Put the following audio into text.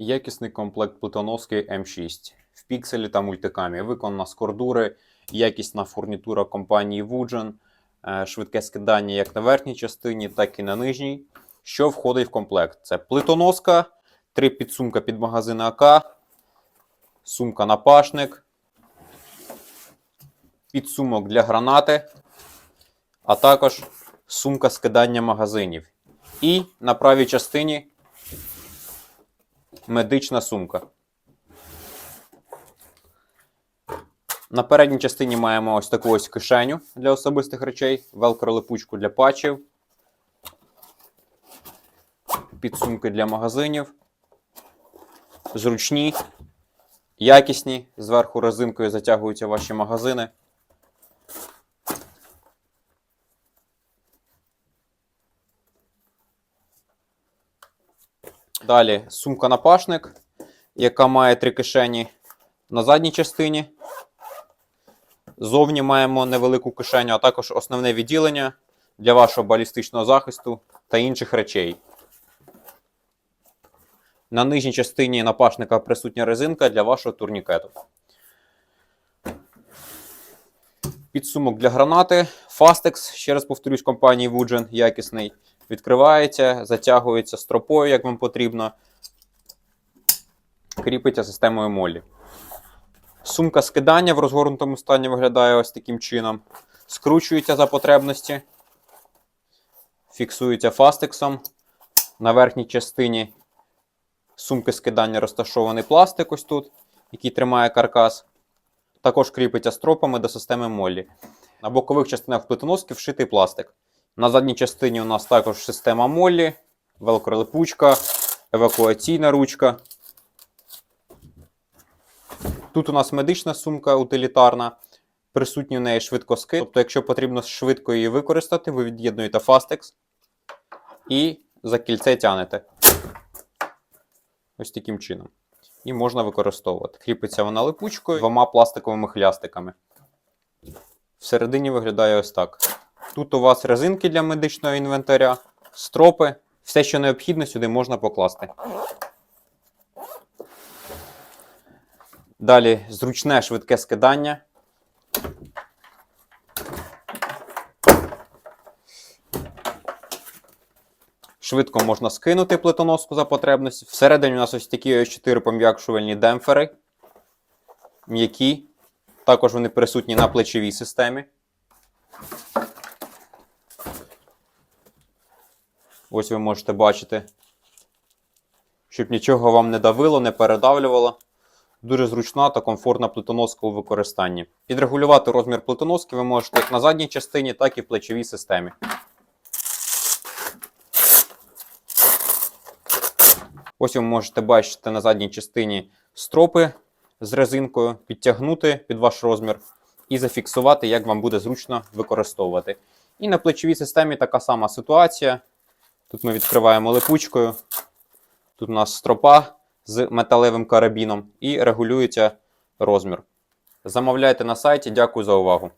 Якісний комплект плитоноски М6 в пікселі та мультикамі. Виконана з кордури, якісна фурнітура компанії Woojin, е, швидке скидання як на верхній частині, так і на нижній. Що входить в комплект? Це плитоноска, три підсумка під магазини АК, сумка напашник, підсумок для гранати, а також сумка скидання магазинів. І на правій частині медична сумка. На передній частині маємо ось таку ось кишеню для особистих речей, велкро-липучку для патчів, підсумки для магазинів, зручні, якісні. Зверху резинкою затягуються ваші магазини. Далі сумка-напашник, яка має три кишені на задній частині. Зовні маємо невелику кишеню, а також основне відділення для вашого балістичного захисту та інших речей. На нижній частині напашника присутня резинка для вашого турнікету. Підсумок для гранати. Fastex, ще раз повторюсь, компанії Woojin якісний. Відкривається, затягується стропою, як вам потрібно. Кріпиться системою молі. Сумка скидання в розгорнутому стані виглядає ось таким чином. Скручується за потребності. Фіксується фастексом. На верхній частині сумки скидання розташований пластик ось тут, який тримає каркас. Також кріпиться стропами до системи молі. На бокових частинах плитоноски вшитий пластик. На задній частині у нас також система молі, велкролипучка, евакуаційна ручка. Тут у нас медична сумка утилітарна, присутній в неї швидкоскид. Тобто, якщо потрібно швидко її використати, ви від'єднуєте фастекс і за кільце тянете. Ось таким чином. І можна використовувати. Кріпиться вона липучкою двома пластиковими хлястиками. Всередині виглядає ось так. Тут у вас резинки для медичного інвентаря, стропи. Все, що необхідно, сюди можна покласти. Далі зручне швидке скидання. Швидко можна скинути плитоноску за потребності. Всередині у нас ось такі ось 4 пом'якшувальні демпфери. М'які. Також вони присутні на плечовій системі. Ось ви можете бачити, щоб нічого вам не давило, не передавлювало. Дуже зручна та комфортна плитоноска у використанні. Підрегулювати розмір плитоноски ви можете як на задній частині, так і в плечовій системі. Ось ви можете бачити на задній частині стропи з резинкою, підтягнути під ваш розмір і зафіксувати, як вам буде зручно використовувати. І на плечовій системі така сама ситуація. Тут ми відкриваємо липучкою. Тут у нас стропа з металевим карабіном і регулюється розмір. Замовляйте на сайті. Дякую за увагу.